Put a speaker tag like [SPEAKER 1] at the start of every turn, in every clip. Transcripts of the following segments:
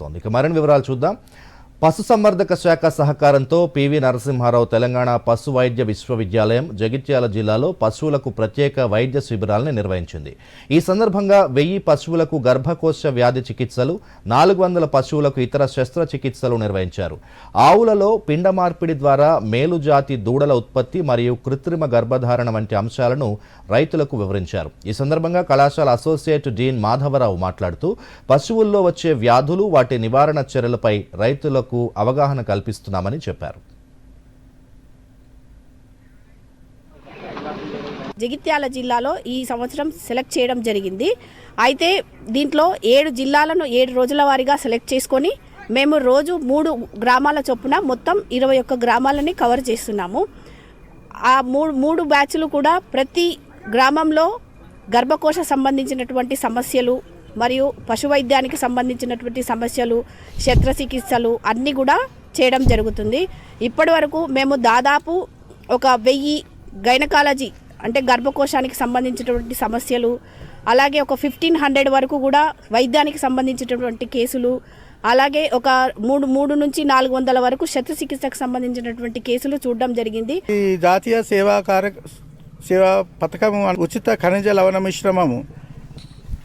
[SPEAKER 1] తోంది ఇక మరిన్ని వివరాలు చూద్దాం. పశుసంవర్ధక శాఖ సహకారంతో పివి నరసింహారావు తెలంగాణ పశు వైద్య విశ్వవిద్యాలయం జగిత్యాల జిల్లాలో పశువులకు ప్రత్యేక వైద్య శిబిరాలను నిర్వహించింది. ఈ సందర్భంగా వెయ్యి పశువులకు గర్భకోశ వ్యాధి చికిత్సలు నాలుగు వందల పశువులకు ఇతర శస్త్రచికిత్సలు నిర్వహించారు. ఆవులలో పిండ మార్పిడి ద్వారా మేలు జాతి దూడల ఉత్పత్తి మరియు కృత్రిమ గర్భధారణ వంటి అంశాలను రైతులకు వివరించారు. ఈ సందర్భంగా కళాశాల అసోసియేట్ డీన్ మాధవరావు మాట్లాడుతూ పశువుల్లో వచ్చే వ్యాధులు వాటి నివారణ చర్యలపై రైతులకు అవగాహన కల్పిస్తున్నామని చెప్పారు.
[SPEAKER 2] జగిత్యాల జిల్లాలో ఈ సంవత్సరం సెలెక్ట్ చేయడం జరిగింది. అయితే దీంట్లో ఏడు జిల్లాలను ఏడు రోజుల వారీగా సెలెక్ట్ చేసుకొని మేము రోజు మూడు గ్రామాల చొప్పున మొత్తం ఇరవై ఒక్క గ్రామాలని కవర్ చేస్తున్నాము. ఆ మూడు మూడు బ్యాచ్లు కూడా ప్రతి గ్రామంలో గర్భకోశ సంబంధించినటువంటి సమస్యలు మరియు పశువైద్యానికి సంబంధించినటువంటి సమస్యలు శస్త్రచికిత్సలు అన్నీ కూడా చేయడం జరుగుతుంది. ఇప్పటి వరకు మేము దాదాపు ఒక వెయ్యి గైనకాలజీ అంటే గర్భకోశానికి సంబంధించినటువంటి సమస్యలు అలాగే ఒక ఫిఫ్టీన్ హండ్రెడ్ వరకు కూడా వైద్యానికి సంబంధించినటువంటి కేసులు అలాగే ఒక మూడు మూడు నుంచి నాలుగు వందల వరకు శస్త్రచికిత్సకు సంబంధించినటువంటి కేసులు చూడడం జరిగింది.
[SPEAKER 3] ఈ జాతీయ సేవా కార్య సేవా పథకము ఉచిత ఖనిజ లవణ మిశ్రమము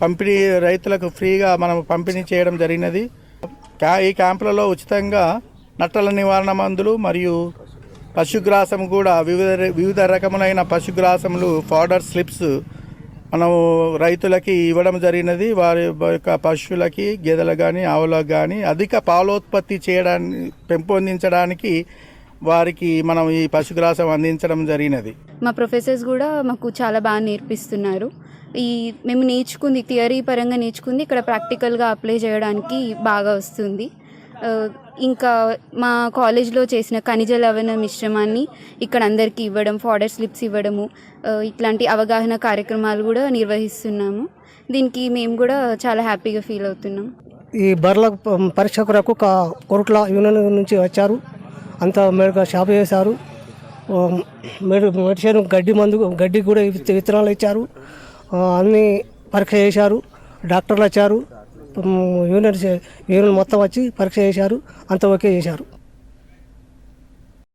[SPEAKER 3] పంపిణీ రైతులకు ఫ్రీగా మనం పంపిణీ చేయడం జరిగినది. ఈ క్యాంపులలో ఉచితంగా నట్టల నివారణ మందులు మరియు పశుగ్రాసం కూడా వివిధ వివిధ రకములైన పశుగ్రాసములు ఫాడర్ స్లిప్స్ మనము రైతులకి ఇవ్వడం జరిగినది. వారి యొక్క పశువులకి గేదెలకు కానీ ఆవులకు కానీ అధిక పాలోత్పత్తి చేయడానికి పెంపొందించడానికి వారికి మనం ఈ పశుగ్రాసం అందించడం జరిగినది.
[SPEAKER 4] మా ప్రొఫెసర్స్ కూడా మాకు చాలా బాగా నేర్పిస్తున్నారు. ఈ మేము నేర్చుకుంది థియరీ పరంగా నేర్చుకుంది ఇక్కడ ప్రాక్టికల్గా అప్లై చేయడానికి బాగా వస్తుంది. ఇంకా మా కాలేజ్లో చేసిన ఖనిజ లవణ మిశ్రమాన్ని ఇక్కడ అందరికీ ఇవ్వడం ఫాడర్ స్లిప్స్ ఇవ్వడము ఇట్లాంటి అవగాహన కార్యక్రమాలు కూడా నిర్వహిస్తున్నాము. దీనికి మేము కూడా చాలా హ్యాపీగా ఫీల్ అవుతున్నాం.
[SPEAKER 5] ఈ బర్ల పరీక్ష కొరకు క- కొరుట్ల యూనియన్ నుంచి వచ్చారు. అంత మెడికల్ షాప్ చేశారు మెడిసిన్ గడ్డి మందు గడ్డి కూడా విత్తనాలు ఇచ్చారు. అన్ని పరీక్ష చేశారు. డాక్టర్లు వచ్చారు. ఉమ్, యూనియన్ యూనియన్ మొత్తం వచ్చి పరీక్ష చేశారు. అంత ఓకే చేశారు.